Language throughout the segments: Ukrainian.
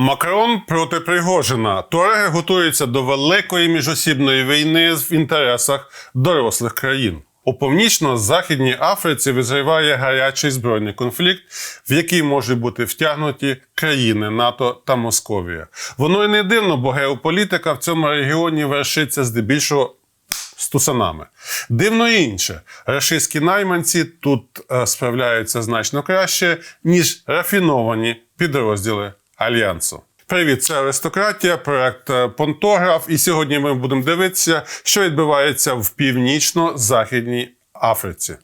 Макрон проти Пригожина. Туареги готуються до великої міжосібної війни в інтересах дорослих країн. У північно-західній Африці визріває гарячий збройний конфлікт, в який можуть бути втягнуті країни НАТО та Московія. Воно й не дивно, бо геополітика в цьому регіоні вершиться здебільшого з тусанами. Дивно інше, рашистські найманці тут е, справляються значно краще, ніж рафіновані підрозділи Альянсу. Привіт, це аристократія, проект е, Понтограф. І сьогодні ми будемо дивитися, що відбувається в північно-західній Африці.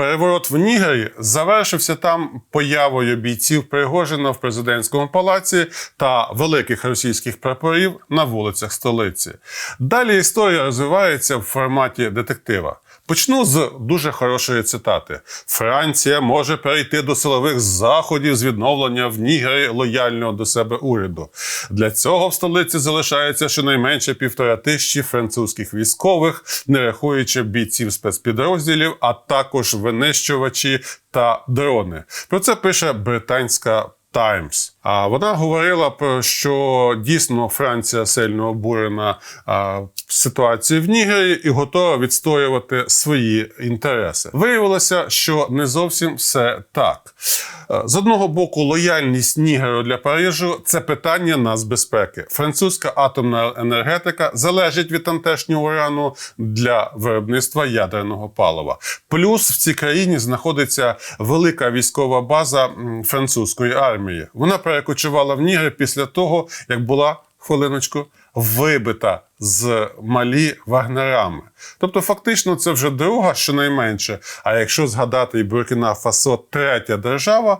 Переворот в Нігері завершився там появою бійців Пригожина в президентському палаці та великих російських прапорів на вулицях столиці. Далі історія розвивається в форматі детектива. Почну з дуже хорошої цитати: Франція може перейти до силових заходів з відновлення в Нігері лояльного до себе уряду. Для цього в столиці залишається щонайменше півтора тисячі французьких військових, не рахуючи бійців спецпідрозділів, а також винищувачі та дрони. Про це пише британська. Таймс. А вона говорила про що дійсно Франція сильно обурена ситуацією в Нігері і готова відстоювати свої інтереси. Виявилося, що не зовсім все так. Е, З одного боку, лояльність Нігеру для Парижу це питання нацбезпеки. Французька атомна енергетика залежить від тамтешнього урану для виробництва ядерного палива. Плюс в цій країні знаходиться велика військова база французької армії. Вона перекочувала в Нігер після того, як була хвилиночку вибита з малі вагнерами. Тобто, фактично, це вже друга, щонайменше. А якщо згадати і Буркіна Фасо, третя держава,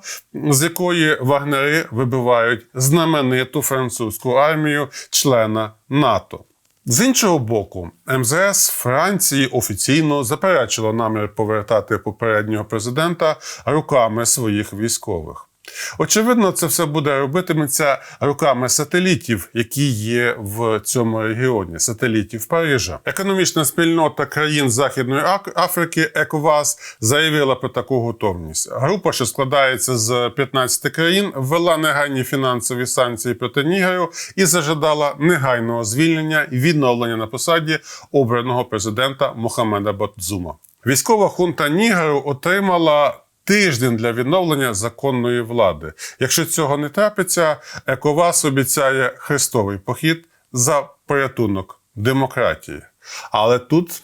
з якої вагнери вибивають знамениту французьку армію, члена НАТО. З іншого боку, МЗС Франції офіційно заперечило намір повертати попереднього президента руками своїх військових. Очевидно, це все буде робитиметься руками сателітів, які є в цьому регіоні, сателітів Парижа. Економічна спільнота країн Західної Африки ЕКОВАС заявила про таку готовність. Група, що складається з 15 країн, ввела негайні фінансові санкції проти Нігеру і зажадала негайного звільнення і відновлення на посаді обраного президента Мохамеда Бадзума. Військова хунта Нігеру отримала тиждень для відновлення законної влади. Якщо цього не трапиться, ЕКОВАС обіцяє хрестовий похід за порятунок демократії. Але тут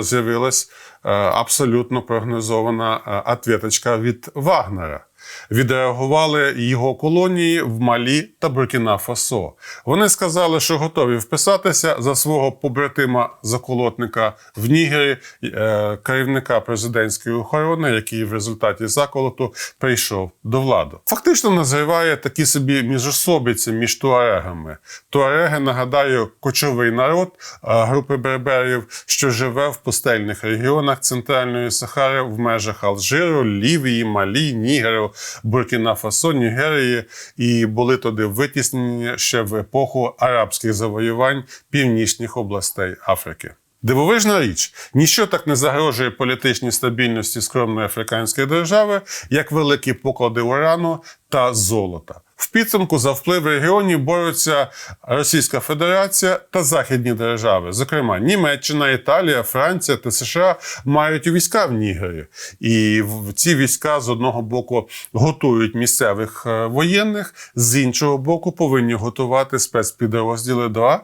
з'явилась е, абсолютно прогнозована е, ответочка від Вагнера. Відреагували його колонії в Малі та Буркіна Фасо. Вони сказали, що готові вписатися за свого побратима заколотника в Нігері, е, керівника президентської охорони, який в результаті заколоту прийшов до влади. Фактично називає такі собі міжособиці між туарегами. Туареги, нагадаю, кочовий народ е, групи берберів, що живе в пустельних регіонах Центральної Сахари в межах Алжиру, Лівії, Малі, Нігеру, Буркіна Фасо, Нігерії і були туди витіснені ще в епоху арабських завоювань північних областей Африки. Дивовижна річ, ніщо так не загрожує політичній стабільності скромної африканської держави, як великі поклади урану та золота. Підсумку за вплив в регіоні борються Російська Федерація та західні держави. Зокрема, Німеччина, Італія, Франція та США мають війська в Нігері. І ці війська з одного боку готують місцевих е, воєнних, з іншого боку, повинні готувати спецпідрозділи до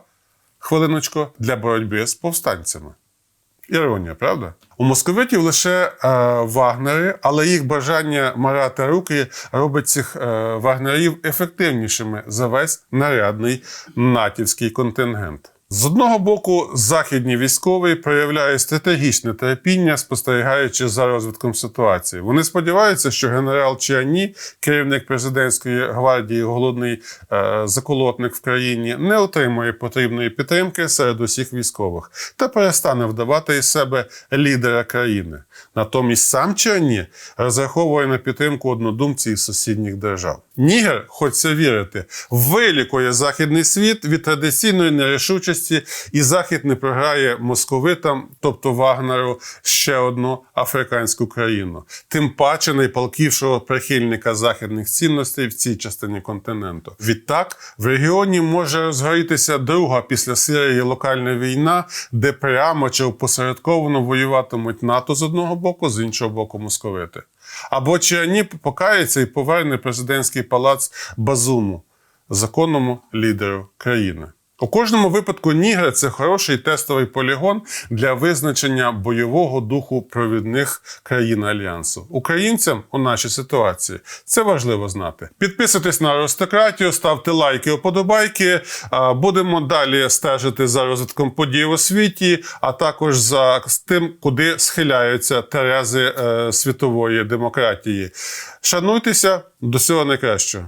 хвилиночку для боротьби з повстанцями. Іронія, правда? У московитів лише е, вагнери, але їх бажання марати руки робить цих е, вагнерів ефективнішими за весь нарядний натівський контингент. З одного боку, західні військові проявляють стратегічне терпіння, спостерігаючи за розвитком ситуації. Вони сподіваються, що генерал Чіані, керівник президентської гвардії, головний е, заколотник в країні, не отримує потрібної підтримки серед усіх військових та перестане вдавати із себе лідера країни. Натомість сам Чіані розраховує на підтримку однодумців із сусідніх держав. Нігер, хочеться вірити, вилікує західний світ від традиційної нерішучості, і Захід не програє московитам, тобто Вагнеру, ще одну африканську країну, тим паче найпалківшого прихильника західних цінностей в цій частині континенту. Відтак в регіоні може розгорітися друга після Сирії локальна війна, де прямо чи опосередковано воюватимуть НАТО з одного боку, з іншого боку московити. Або чи Чиані покається і поверне президентський палац Базуму, законному лідеру країни. У кожному випадку Нігер це хороший тестовий полігон для визначення бойового духу провідних країн альянсу. Українцям у нашій ситуації це важливо знати. Підписуйтесь на аристократію, ставте лайки, оподобайки. А, Будемо далі стежити за розвитком подій у світі, а також за тим, куди схиляються терези е, світової демократії. Шануйтеся до всього найкращого.